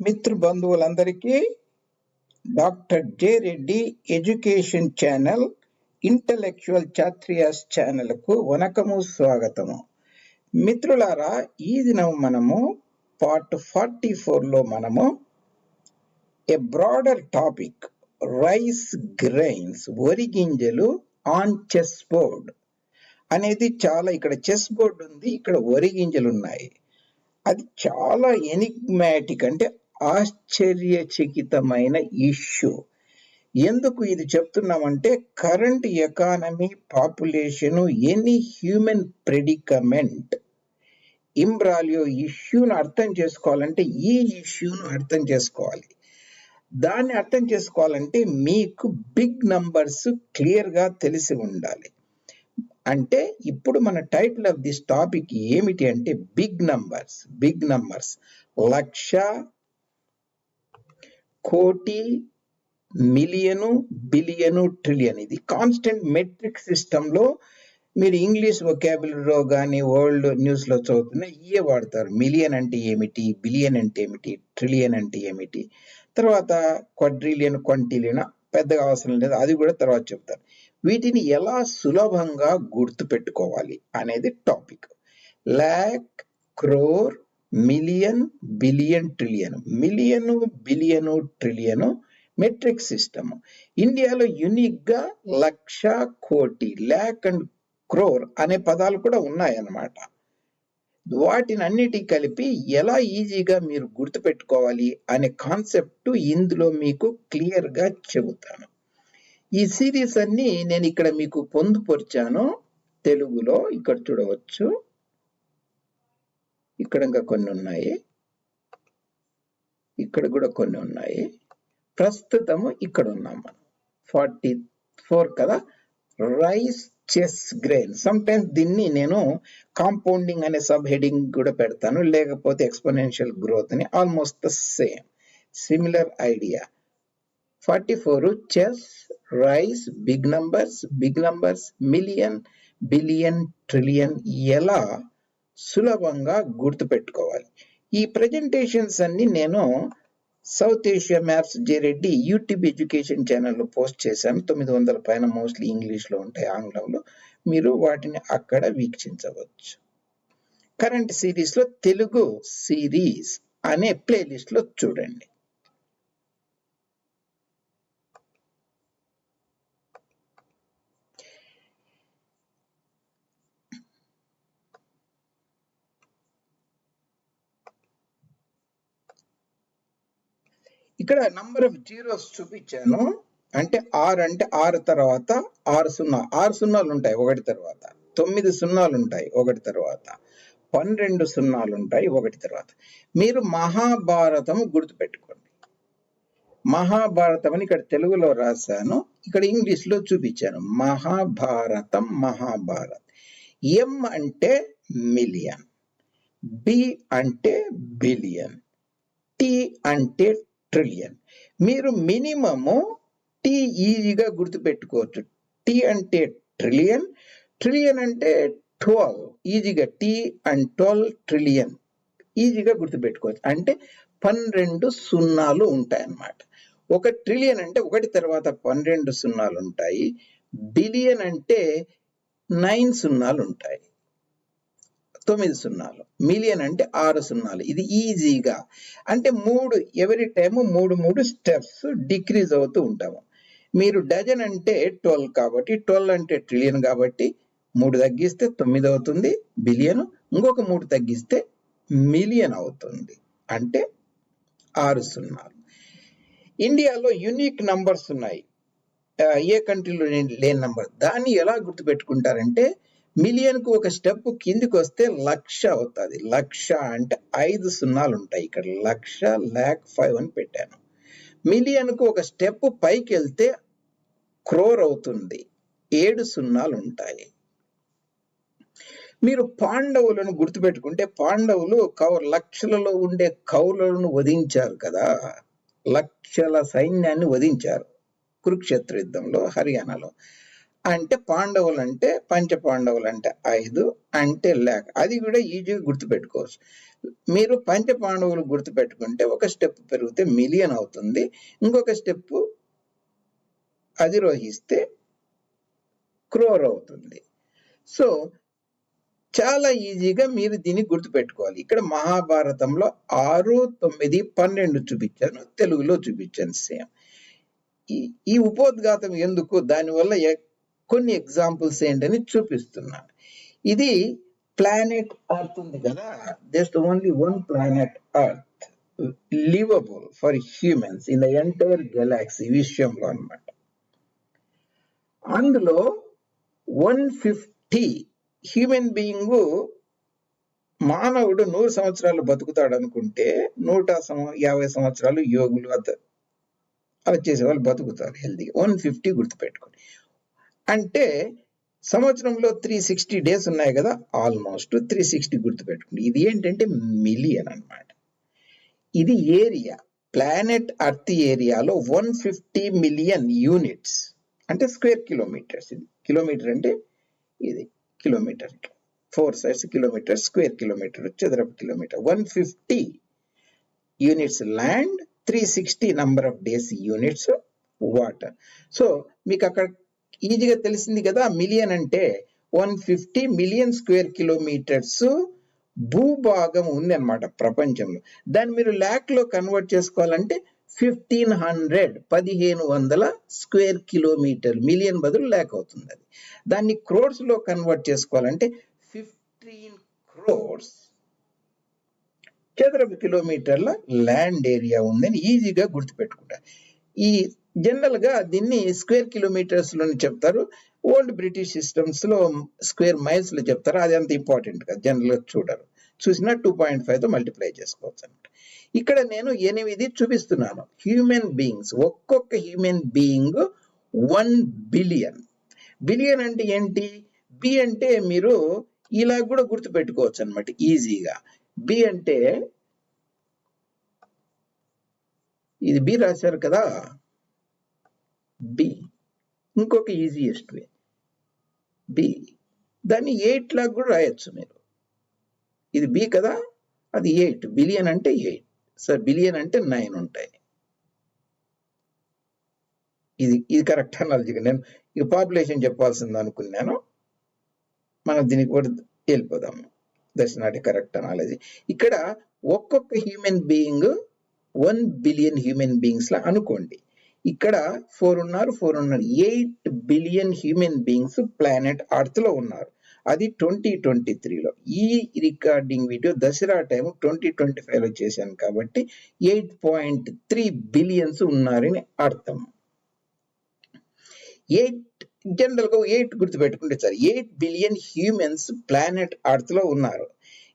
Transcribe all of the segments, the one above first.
మిత్ర బంధువులందరికీ doctor J Reddy education channel intellectual చాత్రియాస్ ఛానల్కు వనకము స్వాగతము. మిత్రులారా ఈ దినం మనము పార్ట్ ఫార్టీ ఫోర్లో మనము a broader topic rice grains వరి గింజలు ఆన్ చెస్ బోర్డ్ అనేది చాలా ఇక్కడ చెస్ బోర్డ్ ఉంది ఇక్కడ వరి గింజలు ఉన్నాయి అది చాలా ఎనిగ్మాటిక్ అంటే ఆశ్చర్యచకితమైన ఇష్యూ. ఎందుకు ఇది చెప్తున్నామంటే current economy population any human predicament imbroglio ఇష్యూను అర్థం చేసుకోవాలంటే ఈ ఇష్యూను అర్థం చేసుకోవాలి. దాన్ని అర్థం చేసుకోవాలంటే మీకు బిగ్ నంబర్స్ క్లియర్గా తెలిసి ఉండాలి. అంటే ఇప్పుడు మన టైటిల్ ఆఫ్ దిస్ టాపిక్ ఏమిటి అంటే బిగ్ నంబర్స్ బిగ్ నంబర్స్ లక్ష కోటి మిలియను బిలియను ట్రిలియన్. ఇది కాన్స్టెంట్ మెట్రిక్ సిస్టంలో మీరు ఇంగ్లీష్ వొకాబులరీలో కానీ వరల్డ్ న్యూస్లో చదువుతున్న ఇయే వాడతారు. మిలియన్ అంటే ఏమిటి? బిలియన్ అంటే ఏమిటి? ట్రిలియన్ అంటే ఏమిటి? తర్వాత క్వడ్రిలియన్ క్వంటిలియన్ పెద్దగా అవసరం లేదు. అది కూడా తర్వాత చెప్తారు వీటిని ఎలా సులభంగా గుర్తుపెట్టుకోవాలి అనేది topic. Lakh crore million billion trillion. Million billion trillion metric system. ఇండియాలో యునిక్గా లక్ష కోటి ల్యాక్ అండ్ క్రోర్ అనే పదాలు కూడా ఉన్నాయన్నమాట. వాటిని అన్నిటి కలిపి ఎలా ఈజీగా మీరు గుర్తుపెట్టుకోవాలి అనే కాన్సెప్ట్ ఇందులో మీకు క్లియర్గా చెబుతాను. ఈ సిరీస్ అన్ని నేను ఇక్కడ మీకు పొందుపరిచాను. తెలుగులో ఇక్కడ చూడవచ్చు. ఇక్కడ ఇంకా కొన్ని ఉన్నాయి. ఇక్కడ కూడా కొన్ని ఉన్నాయి. ప్రస్తుతము ఇక్కడ ఉన్నాం మనం. ఫార్టీ ఫోర్ కదా? Rice chess grain some times దీన్ని నేను కాంపౌండింగ్ అనే సబ్ హెడింగ్ కూడా పెడతాను. లేకపోతే ఎక్స్పోనెన్షియల్ గ్రోత్ అని almost the same. Similar idea forty four chess rice big numbers big numbers million billion trillion ఎలా సులభంగా గుర్తుపెట్టుకోవాలి. ఈ ప్రజెంటేషన్స్ అన్ని నేను South Asia maps JReddy YouTube education ఛానల్లో పోస్ట్ చేశాను. తొమ్మిది వందల పైన మోస్ట్లీ ఇంగ్లీష్లో ఉంటాయి ఆంగ్లంలో. మీరు వాటిని అక్కడ వీక్షించవచ్చు. కరెంట్ సిరీస్లో తెలుగు సిరీస్ అనే ప్లేలిస్ట్లో చూడండి. ఇక్కడ నంబర్ ఆఫ్ జీరోస్ చూపించాను. అంటే ఆరు అంటే ఆరు తర్వాత ఆరు సున్నా. ఆరు సున్నాలు ఉంటాయి ఒకటి తర్వాత. తొమ్మిది సున్నాలు ఉంటాయి ఒకటి తర్వాత. పన్నెండు సున్నాలు ఉంటాయి ఒకటి తర్వాత. మీరు మహాభారతం గుర్తుపెట్టుకోండి. మహాభారతం అని ఇక్కడ తెలుగులో రాశాను. ఇక్కడ ఇంగ్లీష్లో చూపించాను. మహాభారతం మహాభారత్. ఎం అంటే మిలియన్ బి అంటే బిలియన్ టి అంటే ట్రిలియన్ మీరు మినిమము టీ ఈజీగా గుర్తుపెట్టుకోవచ్చు. టీ అంటే ట్రిలియన్ ట్రిలియన్ అంటే ట్వెల్వ్ ఈజీగా టీ అండ్ ట్వెల్వ్ ట్రిలియన్ ఈజీగా గుర్తుపెట్టుకోవచ్చు. అంటే పన్నెండు సున్నాలు ఉంటాయి అన్నమాట ఒక ట్రిలియన్ అంటే ఒకటి తర్వాత పన్నెండు సున్నాలు ఉంటాయి బిలియన్ అంటే నైన్ సున్నాలు ఉంటాయి తొమ్మిది సున్నాలు. మిలియన్ అంటే ఆరు సున్నాలు. ఇది ఈజీగా. అంటే మూడు ఎవరి టైము? మూడు మూడు స్టెప్స్ డిక్రీజ్ అవుతూ ఉంటాము. మీరు డజన్ అంటే ట్వెల్వ్ కాబట్టి ట్వెల్వ్ అంటే ట్రిలియన్ కాబట్టి మూడు తగ్గిస్తే తొమ్మిది అవుతుంది బిలియన్. ఇంకొక మూడు తగ్గిస్తే మిలియన్ అవుతుంది. అంటే ఆరు సున్నాలు. ఇండియాలో యునిక్ నంబర్స్ ఉన్నాయి. ఏ కంట్రీలో లేని నంబర్? దాన్ని ఎలా గుర్తుపెట్టుకుంటారంటే మిలియన్కు ఒక స్టెప్ కిందికి వస్తే లక్ష అవుతుంది. లక్ష అంటే ఐదు సున్నాలు ఉంటాయి ఇక్కడ. లక్ష ల్యాక్ ఫైవ్ అని పెట్టాను. మిలియన్కు ఒక స్టెప్ పైకి వెళ్తే క్రోర్ అవుతుంది. ఏడు సున్నాలు ఉంటాయి. మీరు పాండవులను గుర్తుపెట్టుకుంటే పాండవులు కౌ లక్షలలో ఉండే కౌలను వధించారు కదా. లక్షల సైన్యాన్ని వధించారు. కురుక్షేత్ర యుద్ధంలో హర్యానాలో. అంటే పాండవులు అంటే పంచ పాండవులు అంటే ఐదు అంటే లేక. అది కూడా ఈజీగా గుర్తుపెట్టుకోవచ్చు. మీరు పంచ పాండవులు గుర్తుపెట్టుకుంటే ఒక స్టెప్ పెరిగితే మిలియన్ అవుతుంది. ఇంకొక స్టెప్ అధిరోహిస్తే క్రోర్ అవుతుంది. సో చాలా ఈజీగా మీరు దీన్ని గుర్తుపెట్టుకోవాలి. ఇక్కడ మహాభారతంలో ఆరు తొమ్మిది పన్నెండు చూపించాను. తెలుగులో చూపించాను సేమ్. ఈ ఉపోద్ఘాతం ఎందుకు? దానివల్ల కొన్ని ఎగ్జాంపుల్స్ ఏంటని చూపిస్తున్నాను ఇది ప్లానెట్ అర్త్ ఉంది కదా. Just only one planet earth livable for humans in the entire galaxy విశ్వంలో అనమాట అందులో వన్ ఫిఫ్టీ హ్యూమన్ బీయింగ్ మానవుడు నూరు సంవత్సరాలు బతుకుతాడు అనుకుంటే నూట యాభై సంవత్సరాలు యోగులు అత అలా చేసే వాళ్ళు బతుకుతారు హెల్దీ వన్ ఫిఫ్టీ గుర్తుపెట్టుకోండి. అంటే సంవత్సరంలో త్రీ సిక్స్టీ డేస్ ఉన్నాయి కదా ఆల్మోస్ట్ త్రీ సిక్స్టీ గుర్తుపెట్టుకోండి. ఇది ఏంటంటే మిలియన్ అన్నమాట. ఇది ఏరియా ప్లానెట్ అర్త్ ఏరియాలో వన్ ఫిఫ్టీ మిలియన్ యూనిట్స్ అంటే స్క్వేర్ కిలోమీటర్స్ ఇది. కిలోమీటర్ అంటే ఇది kilometre four sides kilometre square kilometre చదరపు kilometre one fifty units land three sixty number of days units water so మీకు అక్కడ ఈజీగా తెలిసింది కదా మిలియన్ అంటే one fifty million square kilometres భూభాగం ఉంది అనమాట ప్రపంచంలో. దాన్ని మీరు ల్యాక్లో కన్వర్ట్ చేసుకోవాలంటే ఫిఫ్టీన్ హండ్రెడ్ పదిహేను వందల స్క్వేర్ కిలోమీటర్ మిలియన్ బదులు ల్యాక్ అవుతుంది అది. దాన్ని క్రోర్స్లో కన్వర్ట్ చేసుకోవాలంటే ఫిఫ్టీన్ క్రోర్స్ చదరపు కిలోమీటర్ల ల్యాండ్ ఏరియా ఉందని ఈజీగా గుర్తుపెట్టుకుంటారు ఈ జనరల్గా దీన్ని స్క్వేర్ కిలోమీటర్స్లోని చెప్తారు. ఓల్డ్ బ్రిటిష్ సిస్టమ్స్లో స్క్వేర్ మైల్స్లో చెప్తారు. అది అంత ఇంపార్టెంట్ కదా. జనరల్గా చూడరు. చూసినా టూ పాయింట్ ఫైవ్తో మల్టిప్లై చేసుకోవచ్చు అనమాట ఇక్కడ నేను ఎనిమిది చూపిస్తున్నాను. Human beings. ఒక్కొక్క human being one billion. Billion అంటే ఏంటి? బి అంటే మీరు ఇలా కూడా గుర్తుపెట్టుకోవచ్చు అనమాట ఈజీగా. బి అంటే ఇది బి రాశారు కదా? బి ఇంకొక ఈజియెస్ట్ వే బి దాన్ని ఎయిట్ లాగా కూడా రాయొచ్చు మీరు. ఇది బి కదా? అది ఎయిట్ బిలియన్ అంటే ఎయిట్ సార్ బిలియన్ అంటే నైన్ ఉంటాయి. ఇది ఇది కరెక్ట్ అనాలజీ నేను ఇక పాపులేషన్ చెప్పాల్సింది అనుకున్నాను. మనం దీనికి కూడా వెళ్ళిపోదాము దట్స్ నాట్ కరెక్ట్ అనాలజీ ఇక్కడ ఒక్కొక్క human being one billion human beings లా అనుకోండి. ఇక్కడ ఫోర్ ఉన్నారు ఫోర్ ఉన్నారు. Eight billion human beings planet అర్త్లో ఉన్నారు. అది ట్వంటీ ట్వంటీ త్రీలో. ఈ recording video Dasara time twenty twenty ఫైవ్లో చేశాను కాబట్టి ఎయిట్ పాయింట్ త్రీ బిలియన్స్ ఉన్నారని అర్థం. ఎయిట్ జనరల్గా ఎయిట్ గుర్తుపెట్టుకుంటే sir eight billion humans planet అర్త్లో ఉన్నారు.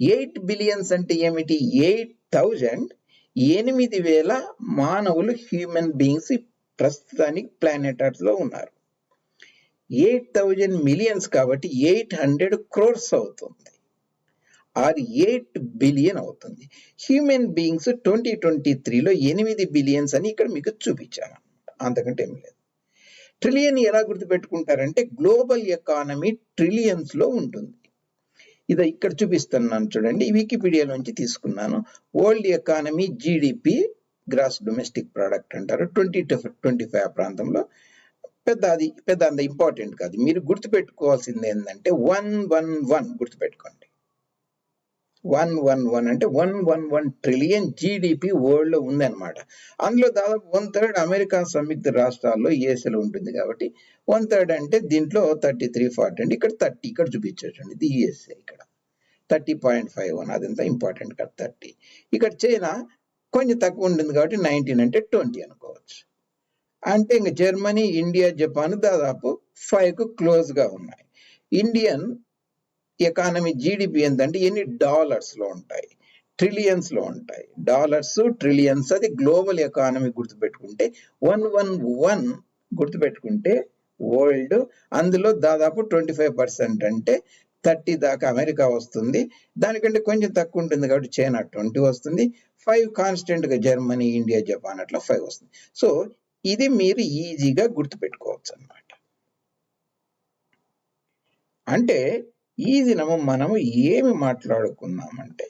ఎయిట్ బిలియన్స్ అంటే ఏమిటి? ఎయిట్ థౌజండ్ ఎనిమిది వేల మానవులు హ్యూమన్ బీయింగ్స్ ప్రస్తుతానికి ప్లానెట్ అర్త్లో ఉన్నారు. ఎయిట్ థౌజండ్ మిలియన్స్ కాబట్టి ఎయిట్ హండ్రెడ్ క్రోర్స్ అవుతుంది. ఆర్ ఎయిట్ బిలియన్ అవుతుంది. హ్యూమన్ బీయింగ్స్ ట్వంటీ ట్వంటీ త్రీలో ఎనిమిది బిలియన్స్ అని ఇక్కడ మీకు చూపించాను అంతకంటే ఏం లేదు. ట్రిలియన్ ఎలా గుర్తుపెట్టుకుంటారంటే గ్లోబల్ ఎకానమీ ట్రిలియన్స్లో ఉంటుంది. ఇది ఇక్కడ చూపిస్తున్నాను చూడండి. వికీపీడియా నుంచి తీసుకున్నాను. World economy GDP gross domestic product అంటారు. ట్వంటీ టు ట్వంటీ ఫైవ్ ప్రాంతంలో. పెద్ద అది పెద్ద అంత ఇంపార్టెంట్ కాదు. మీరు గుర్తుపెట్టుకోవాల్సింది ఏంటంటే వన్ వన్ వన్ గుర్తుపెట్టుకోండి. వన్ వన్ వన్ అంటే one one one trillion GDP వరల్డ్లో ఉందన్నమాట. అందులో దాదాపు వన్ థర్డ్ అమెరికా సంయుక్త రాష్ట్రాల్లో ఏసీలో ఉంటుంది కాబట్టి వన్ థర్డ్ అంటే దీంట్లో థర్టీ త్రీ ఫార్టీ అండి. ఇక్కడ థర్టీ ఇక్కడ చూపించండి ఇది యుఎస్ఏ ఇక్కడ. థర్టీ పాయింట్ ఫైవ్ వన్ అదంతా ఇంపార్టెంట్ కదా థర్టీ. ఇక్కడ చైనా కొంచెం తక్కువ ఉంటుంది కాబట్టి నైన్టీన్ అంటే ట్వంటీ అనుకోవచ్చు. అంటే ఇంక జర్మనీ ఇండియా జపాన్ దాదాపు ఫైవ్కు క్లోజ్గా ఉన్నాయి. ఇండియన్ ఎకానమీ జీడిపి ఎంతంటే ఎన్ని డాలర్స్లో ఉంటాయి. ట్రిలియన్స్లో ఉంటాయి. డాలర్స్ ట్రిలియన్స్ అది గ్లోబల్ ఎకానమీ గుర్తుపెట్టుకుంటే వన్ వన్ వన్ గుర్తుపెట్టుకుంటే వరల్డ్ అందులో దాదాపు ట్వంటీ ఫైవ్ పర్సెంట్ అంటే థర్టీ దాకా అమెరికా వస్తుంది. దానికంటే కొంచెం తక్కువ ఉంటుంది కాబట్టి చైనా ట్వంటీ వస్తుంది. ఫైవ్ కాన్స్టెంట్గా జర్మనీ ఇండియా జపాన్ అట్లా ఫైవ్ వస్తుంది. సో ఇది మీరు ఈజీగా గుర్తుపెట్టుకోవచ్చు అన్నమాట అంటే ఈ దినము మనము ఏమి మాట్లాడుకున్నామంటే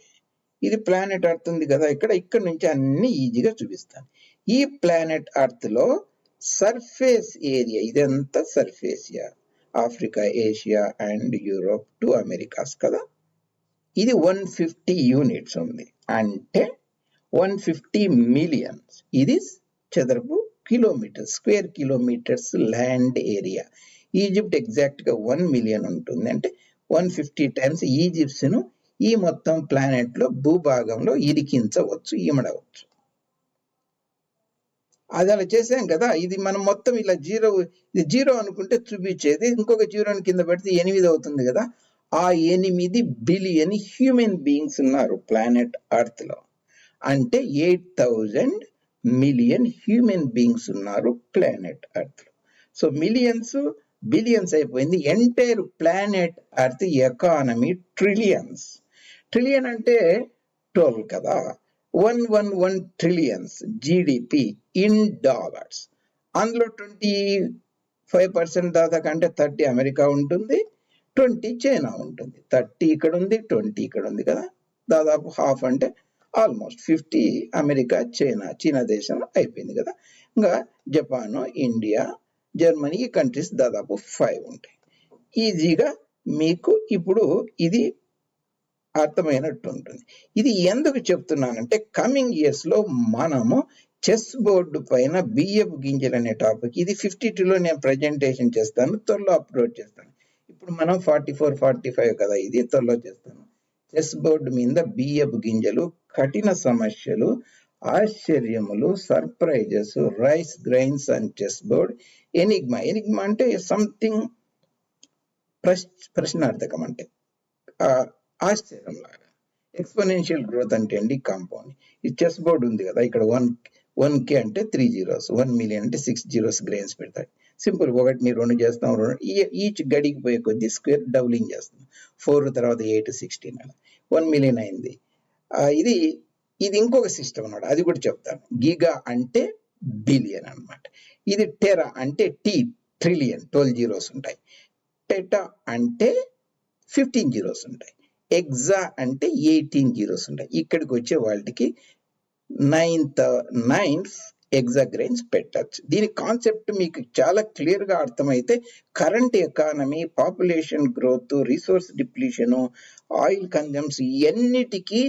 ఇది ప్లానెట్ అర్త్ ఉంది కదా ఇక్కడ ఇక్కడ నుంచి అన్ని ఈజీగా చూపిస్తాను. ఈ ప్లానెట్ అర్త్లో సర్ఫేస్ ఏరియా ఇదంతా సర్ఫేసియా Africa Asia and Europe to Americas కదా? ఇది వన్ ఫిఫ్టీ యూనిట్స్ ఉంది. అంటే వన్ ఫిఫ్టీ మిలియన్స్ ఇది చదరపు kilometres square kilometres land area. Egypt ఎగ్జాక్ట్గా వన్ మిలియన్ ఉంటుంది. అంటే వన్ ఫిఫ్టీ టైమ్స్ ఈజిప్ట్స్ను ఈ మొత్తం ప్లానెట్లో భూభాగంలో ఇరికించవచ్చు ఈమడవచ్చు అది అలా చేసాం కదా. ఇది మనం మొత్తం ఇలా జీరో ఇది జీరో అనుకుంటే చూపించేది. ఇంకొక జీరోని కింద పెడితే ఎనిమిది అవుతుంది కదా. ఆ ఎనిమిది బిలియన్ హ్యూమన్ బీయింగ్స్ ఉన్నారు ప్లానెట్ అర్త్లో అంటే eight thousand million human beings ఉన్నారు ప్లానెట్ అర్త్లో సో మిలియన్స్ బిలియన్స్ అయిపోయింది entire planet earth economy trillions. Trillion అంటే ట్వెల్వ్ కదా. One one one trillions GDP in dollars అందులో ట్వంటీ ఫైవ్ పర్సెంట్ దాదాపు అంటే థర్టీ అమెరికా ఉంటుంది ట్వంటీ చైనా ఉంటుంది. థర్టీ ఇక్కడ ఉంది ట్వంటీ ఇక్కడ ఉంది కదా. దాదాపు హాఫ్ అంటే ఆల్మోస్ట్ ఫిఫ్టీ అమెరికా చైనా చీనా దేశం అయిపోయింది కదా. ఇంకా జపాన్ ఇండియా జర్మనీ ఈ కంట్రీస్ దాదాపు ఫైవ్ ఉంటాయి. ఈజీగా మీకు ఇప్పుడు ఇది అర్థమైనట్టు ఉంటుంది. ఇది ఎందుకు చెప్తున్నానంటే కమింగ్ ఇయర్స్లో మనము చెస్ బోర్డు పైన బియ్యపు గింజలు అనే టాపిక్ ఇది ఫిఫ్టీ టూలో నేను ప్రజెంటేషన్ చేస్తాను త్వరలో అప్లోడ్ చేస్తాను. ఇప్పుడు మనం ఫార్టీ ఫోర్ ఫార్టీ ఫైవ్ కదా ఇది త్వరలో చేస్తాను. చెస్ బోర్డు మీద బియ్యపు గింజలు కఠిన సమస్యలు ఆశ్చర్యములు surprises rice grains and chess board. Enigma enigma అంటే సంథింగ్ ప్రశ్నార్థకం అంటే ఆశ్చర్యం లాగా. ఎక్స్పోనెన్షియల్ గ్రోత్ అంటే అండి కాంపౌండ్ ఈ చెస్ బోర్డ్ ఉంది కదా ఇక్కడ వన్ వన్ కే అంటే త్రీ జీరోస్ వన్ మిలియన్ అంటే సిక్స్ జీరోస్ గ్రెయిన్స్ పెడతాయి సింపుల్ ఒకటిని రెండు చేస్తాం రెండు. ఈచ్ గడికి పోయే కొద్దీ స్క్వేర్ డబులింగ్ చేస్తాం. ఫోర్ తర్వాత ఎయిట్ సిక్స్టీన్ అలా. వన్ మిలియన్ అయింది. ఇది ఇది ఇంకొక సిస్టమ్ అన్నమాట. అది కూడా చెప్తాను. గిగా అంటే బిలియన్ అన్నమాట. ఇది టెరా అంటే టీ ట్రిలియన్ ట్వెల్వ్ జీరోస్ ఉంటాయి. టెటా అంటే ఫిఫ్టీన్ జీరోస్ ఉంటాయి. ఎగ్జా అంటే ఎయిటీన్ జీరోస్ ఉంటాయి. ఇక్కడికి వచ్చే వాళ్ళకి నైన్త్ నైన్ ఎగ్జాగ్రైన్స్ పెట్టచ్చు. దీని కాన్సెప్ట్ మీకు చాలా క్లియర్గా అర్థమైతే current economy population growth resource depletion oil consumes ఇవన్నిటికీ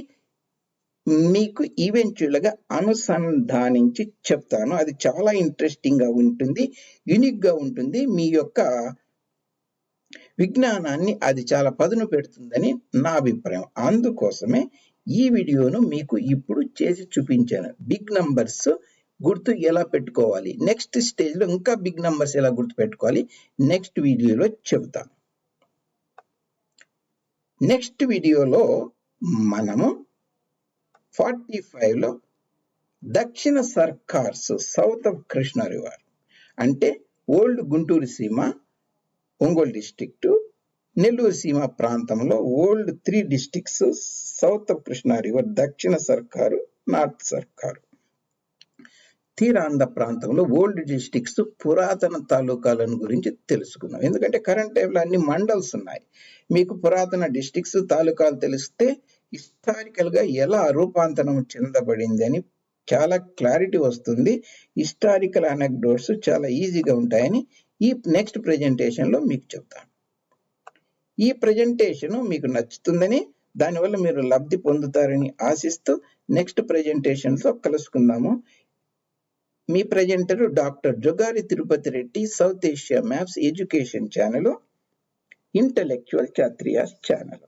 మీకు ఈవెంచువల్గా అనుసంధానించి చెప్తాను. అది చాలా ఇంట్రెస్టింగ్గా ఉంటుంది యూనిక్గా ఉంటుంది. మీ యొక్క విజ్ఞానాన్ని అది చాలా పదును పెడుతుందని నా అభిప్రాయం. అందుకోసమే ఈ వీడియోను మీకు ఇప్పుడు చేసి చూపించాను. బిగ్ నంబర్స్ గుర్తు ఎలా పెట్టుకోవాలి? నెక్స్ట్ స్టేజ్లో ఇంకా బిగ్ నంబర్స్ ఎలా గుర్తు పెట్టుకోవాలి? నెక్స్ట్ వీడియోలో చెబుతాను నెక్స్ట్ వీడియోలో మనము ఫార్టీ ఫైవ్లో దక్షిణ Circars south of Krishna river అంటే ఓల్డ్ గుంటూరు సీమ ఒంగోలు డిస్ట్రిక్ట్ నెల్లూరు సీమ ప్రాంతంలో old three districts south of Krishna river దక్షిణ సర్కారు నార్త్ సర్కారు. తీరాంధ్ర ప్రాంతంలో ఓల్డ్ డిస్టిక్స్ పురాతన తాలూకాలను గురించి తెలుసుకుందాం. ఎందుకంటే కరెంట్ టైంలో అన్ని మండల్స్ ఉన్నాయి. మీకు పురాతన డిస్టిక్స్ తాలూకాలు తెలిస్తే హిస్టారికల్గా ఎలా రూపాంతరం చెందబడింది అని చాలా క్లారిటీ వస్తుంది. హిస్టారికల్ అనెక్డోట్స్ చాలా ఈజీగా ఉంటాయని ఈ నెక్స్ట్ ప్రజెంటేషన్లో మీకు చెప్తాను. ఈ ప్రెజెంటేషన్ మీకు నచ్చుతుందని దానివల్ల మీరు లబ్ధి పొందుతారని ఆశిస్తూ నెక్స్ట్ ప్రజెంటేషన్తో కలుసుకుందాము. మీ presenter doctor Jogari Tirupati Reddy South Asia maps education channel intellectual చాత్రియాస్ channel.